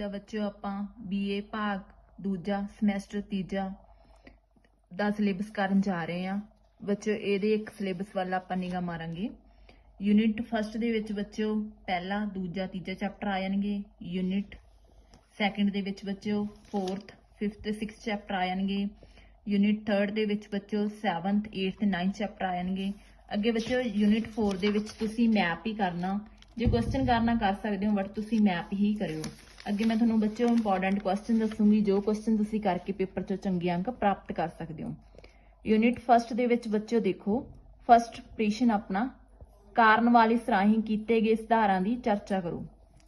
ਦਾ ਬੱਚਿਓ ਆਪਾਂ ਬੀਏ ਭਾਗ ਦੂਜਾ ਸਮੈਸਟਰ ਤੀਜਾ ਦਾ ਸਿਲੇਬਸ ਕਰਨ ਜਾ ਰਹੇ ਹਾਂ। ਬੱਚਿਓ, ਇਹਦੇ ਇੱਕ ਸਿਲੇਬਸ ਵੱਲ ਆਪਾਂ ਨਿਗਾਹ ਮਾਰਾਂਗੇ। ਯੂਨਿਟ ਫਸਟ ਦੇ ਵਿੱਚ ਬੱਚਿਓ ਪਹਿਲਾ, ਦੂਜਾ, ਤੀਜਾ ਚੈਪਟਰ ਆ ਜਾਣਗੇ। ਯੂਨਿਟ ਸੈਕੰਡ ਦੇ ਵਿੱਚ ਬੱਚਿਓ 4th 5th ਤੇ 6th ਚੈਪਟਰ ਆ ਜਾਣਗੇ। ਯੂਨਿਟ 3rd ਦੇ ਵਿੱਚ ਬੱਚਿਓ 7th 8th ਤੇ 9th ਚੈਪਟਰ ਆ ਜਾਣਗੇ। ਅੱਗੇ ਬੱਚਿਓ, ਯੂਨਿਟ 4 ਦੇ ਵਿੱਚ ਤੁਸੀਂ ਮੈਪ ਹੀ ਕਰਨਾ। ਜੇ ਕੁਐਸਚਨ ਕਰਨਾ ਕਰ ਸਕਦੇ ਹੋ ਬਟ ਤੁਸੀਂ ਮੈਪ ਹੀ ਕਰਿਓ। ਅੱਗੇ ਮੈਂ ਤੁਹਾਨੂੰ ਬੱਚਿਓ ਇੰਪੋਰਟੈਂਟ ਕੁਐਸਚਨ ਦੱਸੂਗੀ, ਜੋ ਕੁਐਸਚਨ ਤੁਸੀਂ ਕਰਕੇ ਪੇਪਰ 'ਚੋਂ ਚੰਗੇ ਅੰਕ ਪ੍ਰਾਪਤ ਕਰ ਸਕਦੇ ਹੋ। ਯੂਨਿਟ ਫਸਟ ਦੇ ਵਿੱਚ ਬੱਚਿਓ ਦੇਖੋ ਫਸਟ ਪ੍ਰਸ਼ਨ ਆਪਣਾ ਕਾਰਨ ਵਾਲੀ ਸਰਾਹੀਂ ਕੀਤੇ ਗਏ ਸੁਧਾਰਾਂ ਦੀ ਚਰਚਾ ਕਰੋ।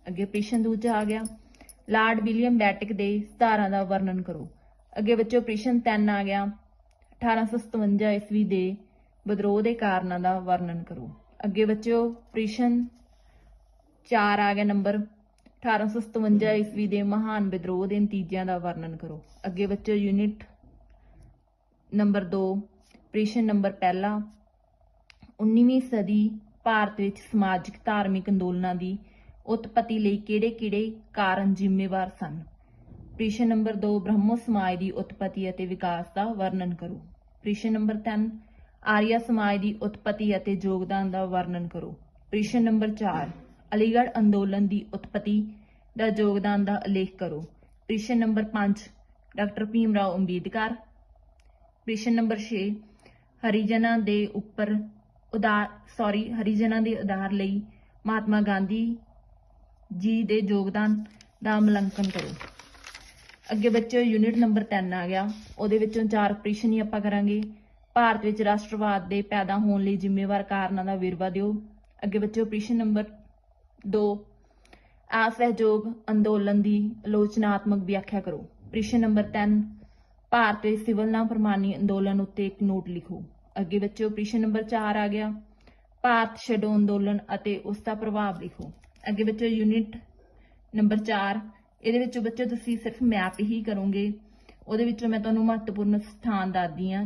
ਅੱਗੇ ਪ੍ਰਸ਼ਨ ਦੂਜਾ ਆ ਗਿਆ। ਲਾਰਡ ਵਿਲੀਅਮ ਬੈਟਿਕ ਦੇ ਸੁਧਾਰਾਂ ਦਾ ਵਰਣਨ ਕਰੋ। ਅੱਗੇ ਬੱਚਿਓ ਪ੍ਰਸ਼ਨ 3 ਆ ਗਿਆ। 1857 ਈਸਵੀ ਦੇ ਵਿਦਰੋਹ ਦੇ ਕਾਰਨਾਂ ਦਾ ਵਰਣਨ ਕਰੋ। ਅੱਗੇ ਬੱਚਿਓ ਪ੍ਰਸ਼ਨ 4 ਆ ਗਿਆ ਨੰਬਰ। 1857 ਈਸਵੀ ਦੇ ਮਹਾਨ ਵਿਦਰੋਹ ਦੇ ਨਤੀਜਿਆਂ ਦਾ ਵਰਣਨ ਕਰੋ। ਅੱਗੇ ਬੱਚਿਓ ਯੂਨਿਟ ਨੰਬਰ 2 ਪ੍ਰਸ਼ਨ ਨੰਬਰ ਪਹਿਲਾ। 19ਵੀਂ ਸਦੀ ਭਾਰਤ ਵਿੱਚ ਸਮਾਜਿਕ ਧਾਰਮਿਕ ਅੰਦੋਲਨਾਂ ਦੀ ਉਤਪਤੀ ਲਈ ਕਿਹੜੇ-ਕਿਹੜੇ ਕਾਰਨ ਜ਼ਿੰਮੇਵਾਰ ਸਨ? ਪ੍ਰਸ਼ਨ ਨੰਬਰ 2 ਬ੍ਰਹਮੋ ਸਮਾਜ ਦੀ ਉਤਪਤੀ ਅਤੇ ਵਿਕਾਸ ਦਾ ਵਰਣਨ ਕਰੋ। ਪ੍ਰਸ਼ਨ ਨੰਬਰ 3 ਆਰੀਆ ਸਮਾਜ ਦੀ ਉਤਪਤੀ ਅਤੇ ਯੋਗਦਾਨ ਦਾ ਵਰਣਨ ਕਰੋ। ਪ੍ਰਸ਼ਨ ਨੰਬਰ 4 ਅਲੀਗੜ੍ਹ ਅੰਦੋਲਨ ਦੀ ਉਤਪਤੀ ਦਾ ਯੋਗਦਾਨ ਦਾ ਉਲੇਖ ਕਰੋ। ਪ੍ਰਸ਼ਨ ਨੰਬਰ 5 ਡਾਕਟਰ ਭੀਮ ਰਾਓ ਅੰਬੇਦਕਰ। ਪ੍ਰਸ਼ਨ ਨੰਬਰ 6 ਹਰੀਜਨਾਂ ਦੇ ਉੱਪਰ ਉਦਾਰ ਸੌਰੀ ਹਰੀਜਨਾਂ ਦੇ ਉਦਾਰ ਲਈ ਮਹਾਤਮਾ ਗਾਂਧੀ ਜੀ ਦੇ ਯੋਗਦਾਨ ਦਾ ਮੁਲਾਂਕਣ ਕਰੋ। ਅੱਗੇ ਬੱਚਿਓ ਯੂਨਿਟ ਨੰਬਰ 3 ਆ ਗਿਆ। ਉਹਦੇ ਵਿੱਚੋਂ ਚਾਰ ਪ੍ਰਸ਼ਨ ਹੀ ਆਪਾਂ ਕਰਾਂਗੇ। ਭਾਰਤ ਵਿੱਚ ਰਾਸ਼ਟਰਵਾਦ ਦੇ ਪੈਦਾ ਹੋਣ ਲਈ ਜ਼ਿੰਮੇਵਾਰ ਕਾਰਨਾਂ ਦਾ ਵੇਰਵਾ ਦਿਓ। ਅੱਗੇ ਬੱਚਿਓ, ਪ੍ਰਸ਼ਨ ਨੰਬਰ 2 ਅਸਹਿਯੋਗ ਅੰਦੋਲਨ ਦੀ ਆਲੋਚਨਾਤਮਕ ਵਿਆਖਿਆ ਕਰੋ। ਪ੍ਰਸ਼ਨ ਨੰਬਰ 3 ਭਾਰਤ ਵਿੱਚ ਸਿਵਲ ਨਾ ਫਰਮਾਨੀ ਅੰਦੋਲਨ ਉੱਤੇ ਇੱਕ ਨੋਟ ਲਿਖੋ। ਅੱਗੇ ਬੱਚਿਓ, ਪ੍ਰਸ਼ਨ ਨੰਬਰ 4 ਆ ਗਿਆ। ਭਾਰਤ ਛੱਡੋ ਅੰਦੋਲਨ ਅਤੇ ਉਸ ਦਾ ਪ੍ਰਭਾਵ ਲਿਖੋ। ਅੱਗੇ ਬੱਚਿਓ, ਯੂਨਿਟ ਨੰਬਰ 4 ਇਹਦੇ ਵਿੱਚੋਂ ਬੱਚਿਓ ਤੁਸੀਂ ਸਿਰਫ ਮੈਪ ਹੀ ਕਰੋਗੇ। ਉਹਦੇ ਵਿੱਚੋਂ ਮੈਂ ਤੁਹਾਨੂੰ ਮਹੱਤਵਪੂਰਨ ਸਥਾਨ ਦੱਸਦੀ ਹਾਂ।